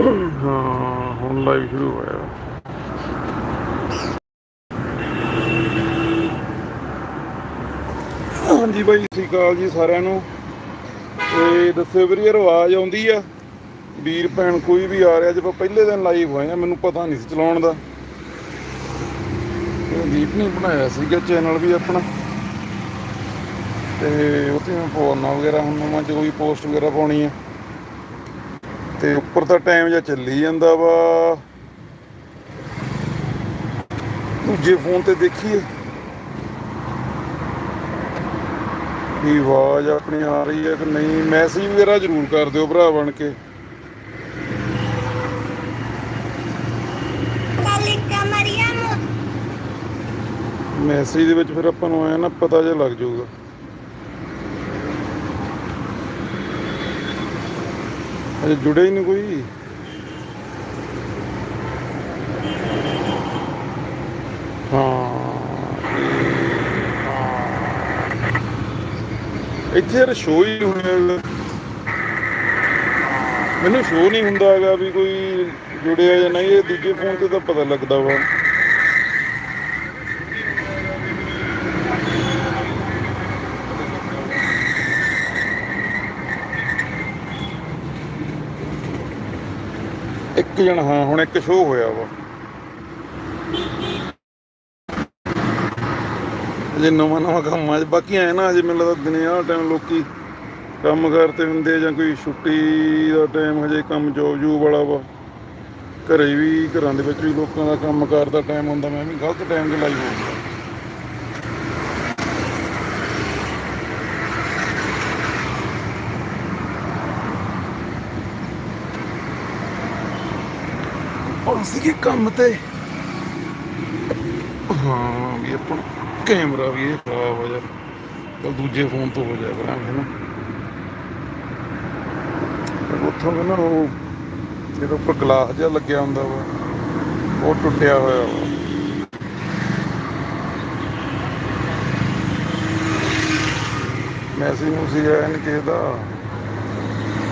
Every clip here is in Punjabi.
ਹਾਂ, ਹੁਣ ਲਾਈਵ ਸ਼ੁਰੂ ਹੋਇਆ। ਹਾਂਜੀ ਬਾਈ, ਸਤਿ ਸ਼੍ਰੀ ਅਕਾਲ ਜੀ ਸਾਰਿਆਂ ਨੂੰ। ਤੇ ਦੱਸਿਓ ਵੀਰ, ਆਵਾਜ਼ ਆਉਂਦੀ ਆ? ਵੀਰ, ਭੈਣ, ਕੋਈ ਵੀ ਆ ਰਿਹਾ ਜਦੋਂ ਪਹਿਲੇ ਦਿਨ ਲਾਈਵ ਹੋਏ ਆ, ਮੈਨੂੰ ਪਤਾ ਨਹੀਂ ਸੀ ਚਲਾਉਣ ਦਾ। ਇਹ ਦੀਪ ਨੇ ਬਣਾਇਆ ਸੀਗਾ ਚੈਨਲ ਵੀ ਆਪਣਾ। ਤੇ ਉੱਥੇ ਮੈਂ ਫੋਨਾਂ ਵਗੈਰਾ, ਹੁਣ ਮੈਂ ਜੇ ਕੋਈ ਪੋਸਟ ਵਗੈਰਾ ਪਾਉਣੀ ਆ। ਤੇ ਉੱਪਰ ਤਾਂ ਟਾਈਮ ਜਿਹਾ ਚੱਲੀ ਜਾਂਦਾ ਵਾ। ਦੂਜੇ ਫੋਨ ਤੇ ਦੇਖੀਏ। ਵੀ ਆਵਾਜ਼ ਆਪਣੀ ਆ ਰਹੀ ਹੈ ਕਿ ਨਹੀਂ? ਮੈਸੇਜ ਵਗੈਰਾ ਜ਼ਰੂਰ ਕਰ ਦਿਓ ਭਰਾ ਬਣ ਕੇ. ਮੈਸੇਜ ਦੇ ਵਿੱਚ ਫਿਰ ਆਪਾਂ ਨੂੰ ਆਇਆ ਨਾ ਪਤਾ ਜਿਹਾ ਲੱਗ ਜਾਊਗਾ। ਅਜੇ ਜੁੜਿਆ ਹੀ ਨਹੀਂ ਕੋਈ। ਹਾਂ। ਇੱਥੇ ਯਾਰ ਸ਼ੋਅ ਹੀ ਨਹੀਂ ਹੋਇਆ ਮੈਨੂੰ ਸ਼ੋਅ ਨਹੀਂ ਹੁੰਦਾ ਹੈਗਾ ਵੀ ਕੋਈ ਜੁੜਿਆ ਜਾਂ ਨਹੀਂ, ਇਹ ਦੂਜੇ ਫੋਨ ਤੇ ਤਾਂ ਪਤਾ ਲੱਗਦਾ ਵਾ। ਇੱਕ ਜਣ, ਹਾਂ, ਹੁਣ ਇੱਕ ਸ਼ੋਅ ਹੋਇਆ ਵਾ। ਜੇ ਨਵਾਂ ਨਵਾਂ ਕੰਮ ਆ ਬਾਕੀ ਐ ਨਾ, ਅਜੇ ਮੈਨੂੰ ਲੱਗਦਾ ਦਿਨੇ ਆਹ ਟਾਈਮ ਲੋਕੀ ਕੰਮ ਕਰਤੇ ਹੁੰਦੇ ਜਾਂ ਕੋਈ ਛੁੱਟੀ ਦਾ ਟਾਈਮ ਹਜੇ ਕੰਮ ਜੋਬ ਜੂਬ ਵਾਲਾ ਵਾ। ਘਰੇ ਵੀ, ਘਰਾਂ ਦੇ ਵਿੱਚ ਵੀ ਲੋਕਾਂ ਦਾ ਕੰਮ ਕਾਰ ਦਾ ਟਾਈਮ ਹੁੰਦਾ, ਮੈਂ ਵੀ ਗਲਤ ਟਾਈਮ ਤੇ ਲਾਈ ਹੋ ਸੀਗੇ ਕੰਮ ਤੇ। ਹਾਂ ਵੀ ਆਪਣਾ ਕੈਮਰਾ ਵੀ ਇਹ ਖਰਾਬ ਹੋ ਜਾ ਚਲ ਦੂਜੇ ਫੋਨ ਤੋਂ ਹੋ ਜਾਇਆ ਕਰਾਂਗੇ ਨਾ ਉੱਥੋਂ ਕਹਿੰਦਾ ਉਹ ਜਿਹੜਾ ਉੱਪਰ ਗਲਾਸ ਜਿਹਾ ਲੱਗਿਆ ਹੁੰਦਾ ਵਾ, ਉਹ ਟੁੱਟਿਆ ਹੋਇਆ ਵਾ। ਮੈਸੇਜ ਮੂਸੇਜ ਆਇਆ ਨਹੀਂ ਕਿਸੇ ਦਾ।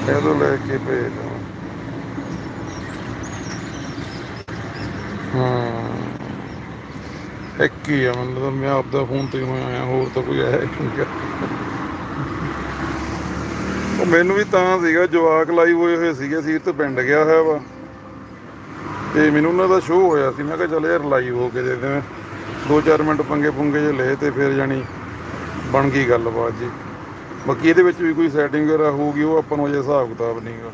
ਇਹਦੋਂ ਲੈ ਕੇ ਭੇਜ ਹਾਂ। ਇੱਕ ਹੀ ਆ ਮਤਲਬ ਮੈਂ ਆਪਦਾ ਫੋਨ ਤੇ ਹੋਇਆ ਆਇਆ ਹੋਰ ਤਾਂ ਕੋਈ ਆਇਆ ਨਹੀਂ ਉਹ ਮੈਨੂੰ ਵੀ ਤਾਂ ਸੀਗਾ, ਜਵਾਕ ਲਾਈਵ ਹੋਏ ਹੋਏ ਸੀਗੇ ਸੀ ਤੇ ਪਿੰਡ ਗਿਆ ਹੋਇਆ ਵਾ। ਤੇ ਮੈਨੂੰ ਉਹਨਾਂ ਦਾ ਸ਼ੋਅ ਹੋਇਆ ਸੀ, ਮੈਂ ਕਿਹਾ ਚੱਲ ਯਾਰ ਲਾਈਵ ਹੋ ਕੇ ਦੇਖਦੇ ਦੇ ਦੋ ਚਾਰ ਮਿੰਟ ਪੰਗੇ ਪੁੰਗੇ ਜੇ ਲਏ ਤੇ ਫਿਰ ਜਾਣੀ ਬਣ ਗਈ ਗੱਲਬਾਤ ਜੀ। ਬਾਕੀ ਇਹਦੇ ਵਿੱਚ ਵੀ ਕੋਈ ਸੈਟਿੰਗ ਵਗੈਰਾ ਹੋਊਗੀ, ਉਹ ਆਪਾਂ ਨੂੰ ਅਜੇ ਹਿਸਾਬ ਕਿਤਾਬ ਨਹੀਂਗਾ